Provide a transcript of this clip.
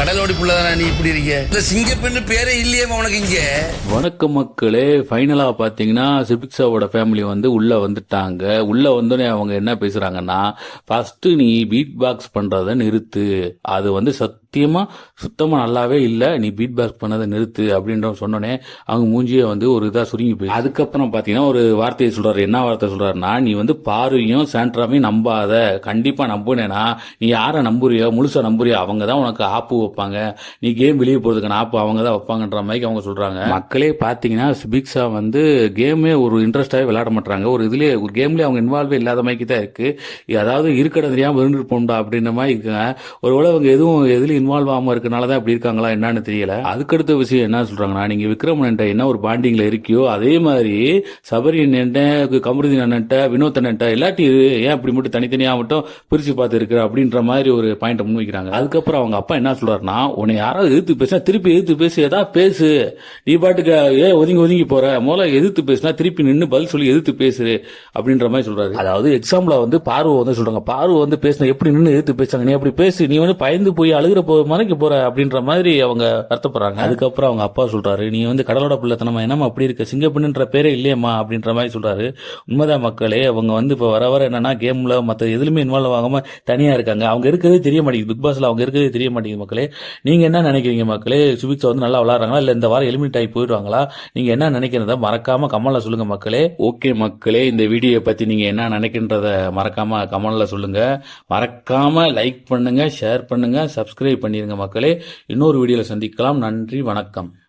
கடலோடி புள்ளதானா நீ இப்படி இருக்க இந்த சிங்கப்பெண்ணு பேரே இல்லையே உனக்கு இங்க. வணக்கம் மக்களே ஃபைனலா பாத்தீங்கன்னா சிபிக்ஸாவோட ஃபேமிலி வந்து உள்ள வந்துட்டாங்க. உள்ள வந்தோடனே அவங்க என்ன பேசுறாங்கன்னா ஃபர்ஸ்ட் நீ பீட் பாக்ஸ் பண்றத நிறுத்து. அது வந்து சத் சத்தியமாக சுத்தமாக நல்லாவே இல்லை நீ பீட் பாக்ஸ் பண்ணதை நிறுத்து அப்படின்ற சொன்னோடனே அவங்க மூஞ்சியை வந்து ஒரு இதாக சுருங்கி போய் அதுக்கப்புறம் பார்த்தீங்கன்னா ஒரு வார்த்தையை சொல்கிறார் என்ன வார்த்தை சொல்கிறாருன்னா நீ வந்து பார்வையும் சாண்ட்ராவையும் நம்பாத. கண்டிப்பாக நம்புனேனா நீ யாரை நம்புறியோ முழுசாக நம்புறியோ அவங்க தான் உனக்கு ஆப்பு வைப்பாங்க. நீ கேம் வெளியே போகிறதுக்கான ஆப்பு அவங்க தான் வைப்பாங்கன்ற மாதிரி அவங்க சொல்கிறாங்க மக்களே பார்த்தீங்கன்னா சிபிக்ஸா வந்து கேமே ஒரு இன்ட்ரெஸ்டாகவே விளையாட மாட்டாங்க ஒரு இதுலேயே ஒரு கேம்லேயே அவங்க இன்வால்வே இல்லாத மாதிரி தான் இருக்குது அதாவது தெரியாமல் தெரியாம இருந்துருப்போம்டா அப்படின்ற மாதிரி இருக்குங்க. ஒருவேளை அவங்க எதுவும் எதுல இன்வால்வ் ஆகாம இருக்கனால தான் அப்படி இருக்காங்களா என்னன்னு தெரியல. அதுக்கடுத்த விஷயம் என்ன சொல்றாங்கன்னா நீங்க விக்ரமன் என்ன ஒரு பாண்டிங்ல இருக்கியோ அதே மாதிரி சபரி அண்ணன்ட்ட கமருதீன் அண்ணன்ட்ட வினோத் அண்ணன்ட்ட எல்லாத்தையும் ஏன் இப்படி மட்டும் தனித்தனியா மட்டும் பிரிச்சு பார்த்து இருக்கிற அப்படின்ற மாதிரி ஒரு பாயிண்ட் முன்வைக்கிறாங்க. அதுக்கப்புறம் அவங்க அப்பா என்ன சொல்றாருன்னா உன்னை யாராவது எதிர்த்து பேசினா திருப்பி எதிர்த்து பேசு ஏதா பேசு. நீ பாட்டுக்கு ஏ ஒதுங்கி ஒதுங்கி போற. முதல்ல எதிர்த்து பேசினா திருப்பி நின்று பதில் சொல்லி எதிர்த்து பேசு அப்படின்ற மாதிரி சொல்றாரு. அதாவது எக்ஸாம்ல வந்து பார்வை வந்து சொல்றாங்க. பார்வை வந்து பேசினா எப்படி நின்று எதிர்த்து பேசுறாங்க? நீ அப்படி பேசு. நீ வந்து பயந்து போய் அழுகிற போ மலைக்கு போற அப்படின்ற மாதிரி அவங்க வருத்தப்படுறாங்க. அதுக்கப்புறம் அவங்க அப்பா சொல்றாரு நீ வந்து கடலோட பிள்ளைத்தனமா? என்னமா அப்படி இருக்க? சிங்கப்பெண்ணுன்ற பேரே இல்லையம்மா அப்படின்ற மாதிரி சொல்றாரு. உண்மைதான் மக்களே அவங்க வந்து இப்போ வர வர என்னன்னா கேம்ல மற்ற எதுலுமே இன்வால்வ் ஆகாம தனியா இருக்காங்க. அவங்க இருக்கிறதே தெரிய மாட்டேங்குது. பிக் பாஸ்ல அவங்க இருக்கிறதே தெரிய மாட்டேங்குது மக்களே. நீங்க என்ன நினைக்கிறீங்க மக்களே? சுபிக்ஸ் வந்து நல்லா விளாடுறாங்களா இல்ல இந்த வாரம் எலிமினேட் ஆகி போயிடுவாங்களா? நீங்க என்ன நினைக்கிறத மறக்காம கமல்ல சொல்லுங்க மக்களே. ஓகே மக்களே இந்த வீடியோ பத்தி நீங்க என்ன நினைக்கின்றத மறக்காம கமல்ல சொல்லுங்க. மறக்காம லைக் பண்ணுங்க ஷேர் பண்ணுங்க சப்ஸ்கிரைப் பண்ணிருங்க மக்களே. இன்னொரு வீடியோவில் சந்திக்கலாம். நன்றி வணக்கம்.